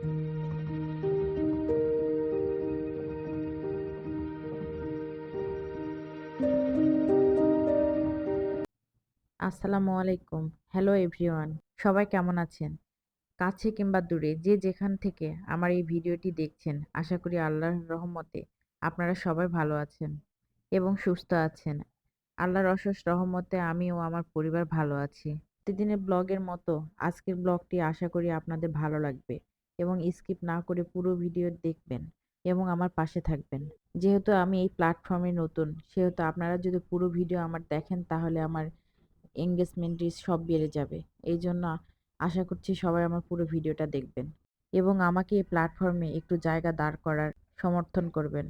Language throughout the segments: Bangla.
আসসালামু আলাইকুম। Hello everyone. সবাই কেমন আছেন? কাছে কিংবা দূরে যে যেখান থেকে আমার এই ভিডিওটি দেখছেন, আশা করি আল্লাহর রহমতে আপনারা সবাই ভালো আছেন এবং সুস্থ আছেন। আল্লাহর অশেষ রহমতে আমি ও আমার পরিবার ভালো আছি। প্রতিদিনের ব্লগের মতো আজকের ব্লগটি আশা করি আপনাদের ভালো লাগবে এবং স্কিপ না করে পুরো ভিডিও দেখবেন এবং আমার পাশে থাকবেন। যেহেতু আমি এই প্ল্যাটফর্মে নতুন, সেহেতু আপনারা যদি পুরো ভিডিও আমার দেখেন তাহলে আমার এঙ্গেজমেন্ট সব বেড়ে যাবে। এই জন্য আশা করছি সবাই আমার পুরো ভিডিওটা দেখবেন এবং আমাকে এই প্ল্যাটফর্মে একটু জায়গা দাঁড় করার সমর্থন করবেন।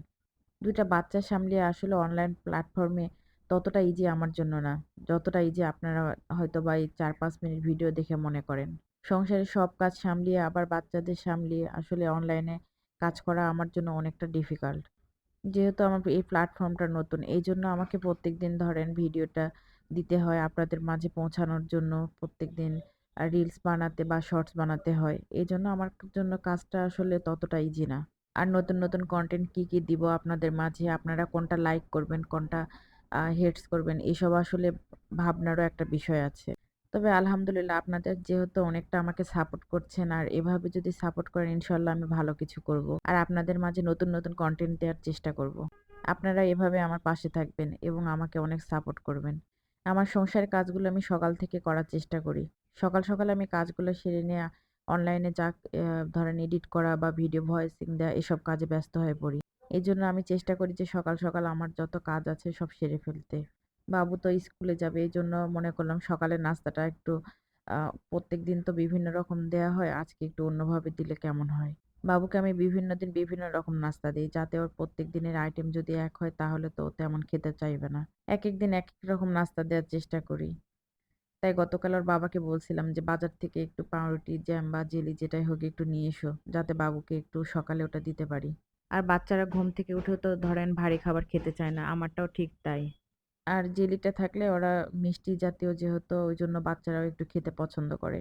২ টা বাচ্চা সামলিয়ে আসলে অনলাইন প্ল্যাটফর্মে ততটা ইজি আমার জন্য না, যতটা ইজি আপনারা হয়তো বা এই ৪-৫ মিনিট ভিডিও দেখে মনে করেন। সংসারের সব কাজ সামলিয়ে আবার বাচ্চাদের সামলিয়ে আসলে অনলাইনে কাজ করা আমার জন্য অনেকটা ডিফিকাল্ট। যেহেতু আমার এই প্ল্যাটফর্মটা নতুন, এই জন্য আমাকে প্রত্যেক দিন ধরেন ভিডিওটা দিতে হয় আপনাদের মাঝে পৌঁছানোর জন্য প্রত্যেক দিন রিলস বানাতে বা শর্টস বানাতে হয়। এই জন্য আমার জন্য কাজটা আসলে ততটা ইজি না। আর নতুন, নতুন কন্টেন্ট কি, কি দিব আপনাদের মাঝে, আপনারা কোনটা লাইক করবেন, কোনটা হেডস করবেন, এসব আসলে ভাবনারও একটা বিষয় আছে। তবে আলহামদুলিল্লাহ আপনাদের যেহেতু অনেকটা আমাকে সাপোর্ট করছেন আর এভাবে যদি সাপোর্ট করেন ইনশাল্লাহ আমি ভালো কিছু করব। আর আপনাদের মাঝে নতুন, নতুন কন্টেন্ট দেওয়ার চেষ্টা করব। আপনারা এভাবে আমার পাশে থাকবেন এবং আমাকে অনেক সাপোর্ট করবেন। আমার সংসারের কাজগুলো আমি সকাল থেকে করার চেষ্টা করি। সকাল, সকাল আমি কাজগুলো সেরে নিয়ে অনলাইনে যা ধরেন এডিট করা বা ভিডিও ভয়েসিং দেওয়া এসব কাজে ব্যস্ত হয়ে পড়ি। এজন্য আমি চেষ্টা করি যে সকাল, সকাল আমার যত কাজ আছে সব সেরে ফেলতে। বাবু তো স্কুলে যাবে এই জন্য মনে করলাম সকালের নাস্তাটা একটু প্রত্যেক দিন তো বিভিন্ন রকম দেয়া হয়, আজকে একটু অন্যভাবে দিলে কেমন হয়? বাবুকে আমি বিভিন্ন দিন বিভিন্ন রকম নাস্তা দিই যাতে ওর প্রত্যেক দিনের আইটেম যদি এক হয় তাহলে তো তেমন খেতে চাইবে না। এক এক দিন এক এক রকম নাস্তা দেওয়ার চেষ্টা করি। তাই গতকাল ওর বাবাকে বলছিলাম যে বাজার থেকে একটু পাউরুটি, জ্যাম বা জেলি যেটাই হোক একটু নিয়ে এসো যাতে বাবুকে একটু সকালে ওটা দিতে পারি। আর বাচ্চারা ঘুম থেকে উঠেও তো ধরেন ভারী খাবার খেতে চায় না, আমারটাও ঠিক তাই। আর জেলিটা থাকলে ওরা মিষ্টি জাতীয় যেহেতু ওই জন্য বাচ্চারাও একটু খেতে পছন্দ করে।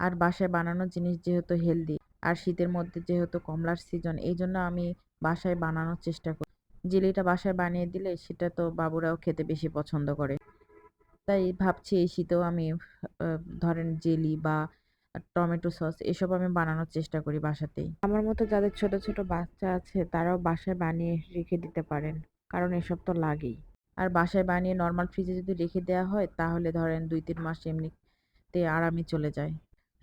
আর বাসায় বানানো জিনিস যেহেতু হেলদি আর শীতের মধ্যে যেহেতু কমলার সিজন এই জন্য আমি বাসায় বানানোর চেষ্টা করি। জেলিটা বাসায় বানিয়ে দিলে সেটা তো বাবুরাও খেতে বেশি পছন্দ করে। তাই ভাবছি এই শীতেও আমি ধরেন জেলি বা টমেটো সস এসব আমি বানানোর চেষ্টা করি বাসাতেই। আমার মতো যাদের ছোট, ছোট বাচ্চা আছে তারাও বাসায় বানিয়ে রেখে দিতে পারেন। কারণ এসব তো লাগেই। আর বাসায় বানিয়ে নর্মাল ফ্রিজে যদি রেখে দেওয়া হয় তাহলে ধরেন ২-৩ মাস এমনিতে আরামে চলে যায়।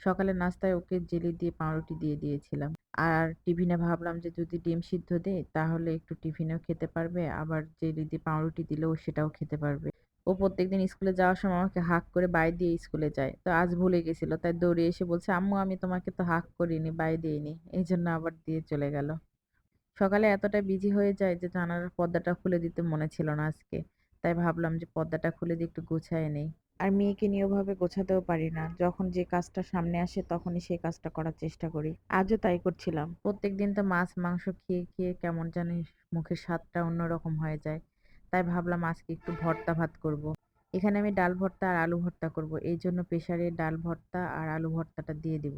সকালের নাস্তায় ওকে জেলি দিয়ে পাউরুটি দিয়ে দিয়েছিলাম। আর টিফিনে ভাবলাম যে যদি ডিম সিদ্ধ দেই তাহলে একটু টিফিনেও খেতে পারবে, আবার জেলি দিয়ে পাউরুটি দিলেও সেটাও খেতে পারবে। ও প্রত্যেকদিন স্কুলে যাওয়ার সময় আমাকে হাগ করে বাই দিয়ে স্কুলে যায়। তো আজ ভুলে গেছিল। তাই দৌড়ে এসে বলছে, "আম্মু আমি তোমাকে তো হাগ করিনি, বাই দিইনি এই জন্য আবার দিয়ে চলে গেল। সকালে এতটা বিজি হয়ে যায় যে জানালার পর্দাটা খুলে দিতে মনে ছিল না আজকে। তাই ভাবলাম যে পর্দাটা খুলে দিয়ে একটু গুছায়ে নেই। আর মেয়েকে নিয়ে ওভাবে গোছাতেও পারি না। যখন যে কাজটা সামনে আসে তখনই সেই কাজটা করার চেষ্টা করি। আজও তাই করছিলাম। প্রত্যেক দিন তো মাছ, মাংস খেয়ে, খেয়ে কেমন জানি মুখের স্বাদটা অন্যরকম হয়ে যায়। তাই ভাবলাম আজকে একটু ভর্তা ভাত করব। এখানে আমি ডাল ভর্তা আর আলু ভর্তা করব। এই জন্য প্রেসারে ডাল ভর্তা আর আলু ভর্তাটা দিয়ে দিব।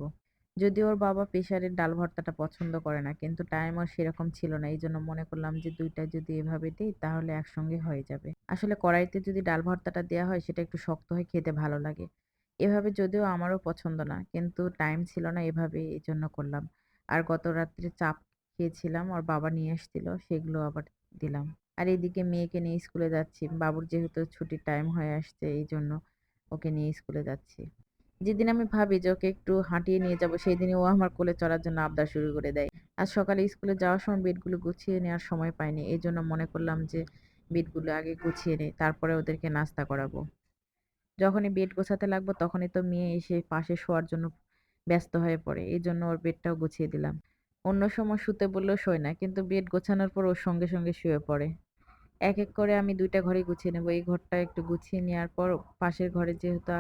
যদিও ওর বাবা প্রেসারের ডাল ভর্তাটা পছন্দ করে না, কিন্তু টাইম আর সেরকম ছিল না। এই জন্য মনে করলাম যে দুইটা যদি এভাবে দিই তাহলে একসঙ্গে হয়ে যাবে। আসলে কড়াইতে যদি ডাল ভর্তাটা দেওয়া হয় সেটা একটু শক্ত হয়ে খেতে ভালো লাগে। এভাবে যদিও আমারও পছন্দ না, কিন্তু টাইম ছিল না এভাবে এই জন্য করলাম। আর গত রাত্রে চাপ খেয়েছিলাম, ওর বাবা নিয়ে এসছিল সেগুলো আবার দিলাম। আর এদিকে মেয়েকে নিয়ে স্কুলে যাচ্ছি। বাবুর যেহেতু ছুটির টাইম হয়ে আসছে এই জন্য ওকে নিয়ে স্কুলে যাচ্ছি। যেদিন আমি ভাবি যে ওকে একটু হাঁটিয়ে নিয়ে যাব সেদিনই ও আমার কোলে চড়ার জন্য আবদার শুরু করে দেয়। আজ সকালে স্কুলে যাওয়ার সময় বেডগুলো গুছিয়ে নেওয়ার সময় পাইনি। এই জন্য মনে করলাম যে বেডগুলো আগে গুছিয়ে নেই তারপরে ওদেরকে নাস্তা করাবো। যখনই বেড গোছাতে লাগবো তখনই তো মেয়ে এসে পাশে শোয়ার জন্য ব্যস্ত হয়ে পড়ে। এই জন্য ওর বেডটাও গুছিয়ে দিলাম। অন্য সময় শুতে বললেও শোয় না কিন্তু বেড গোছানোর পর ওর সঙ্গে, সঙ্গে শুয়ে পড়ে। এক, এক করে আমি ২ টা ঘরই গুছিয়ে নেব। এই ঘরটা একটু গুছিয়ে নেওয়ার পর পাশের ঘরে যেহেতু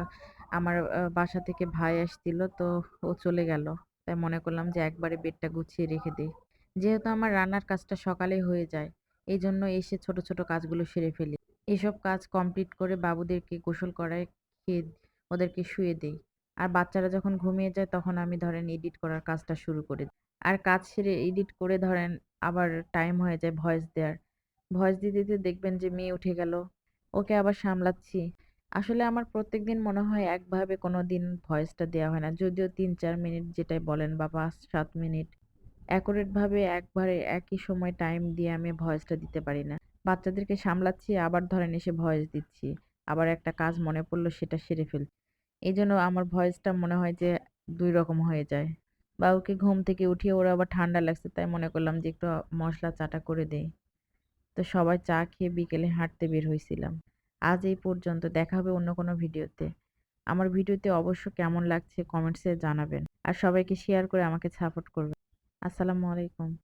আমার বাসা থেকে ভাই আসছিল তো ও চলে গেল। তাই মনে করলাম যে একবারে বেডটা গুছিয়ে রেখে দেই। যেহেতু আমার রান্নার কাজটা সকালেই হয়ে যায়, এই জন্য এসে ছোট, ছোট কাজগুলো সেরে ফেলি। এসব কাজ কমপ্লিট করে বাবুদেরকে গোসল করায় খেয়ে ওদেরকে শুয়ে দেই। আর বাচ্চারা যখন ঘুমিয়ে যায় তখন আমি ধরেন এডিট করার কাজটা শুরু করি। আর কাজ সেরে এডিট করে ধরেন আবার টাইম হয়ে যায় ভয়েস দেওয়ার। ভয়েস দিতে, দিতে দেখবেন যে মেয়ে উঠে গেল। ওকে আবার সামলাচ্ছি। আসলে আমার প্রত্যেক দিন মনে হয় একভাবে কোনো কোনোদিন ভয়েসটা দেওয়া হয় না। যদিও ৩-৪ মিনিট যেটাই বলেন বা ৫-৭ মিনিট। অ্যাকুরেট ভাবে একবারে একই সময় টাইম দিয়ে আমি ভয়েসটা দিতে পারি না। বাচ্চাদেরকে সামলাচ্ছি, আবার ধরেন এসে ভয়েস দিচ্ছি। আবার একটা কাজ মনে পড়ল সেটা সেরে ফেলছি। জন্য আমার ভয়েসটা মনে হয় যে দুই রকম হয়ে যায়। বা ওকে ঘুম থেকে উঠিয়ে ওরা আবার ঠান্ডা লাগছে, তাই মনে করলাম যে একটু মশলা চাটা করে দেই। তো সবাই চা খেয়ে বিকেলে হাঁটতে বের হইছিলাম। আজ এই পর্যন্ত দেখা হবে অন্য কোনো ভিডিওতে। আমার ভিডিওতে অবশ্য কেমন লাগছে কমেন্টসে জানাবেন। আর সবাইকে শেয়ার করে আমাকে সাপোর্ট করবেন। আসসালামু আলাইকুম।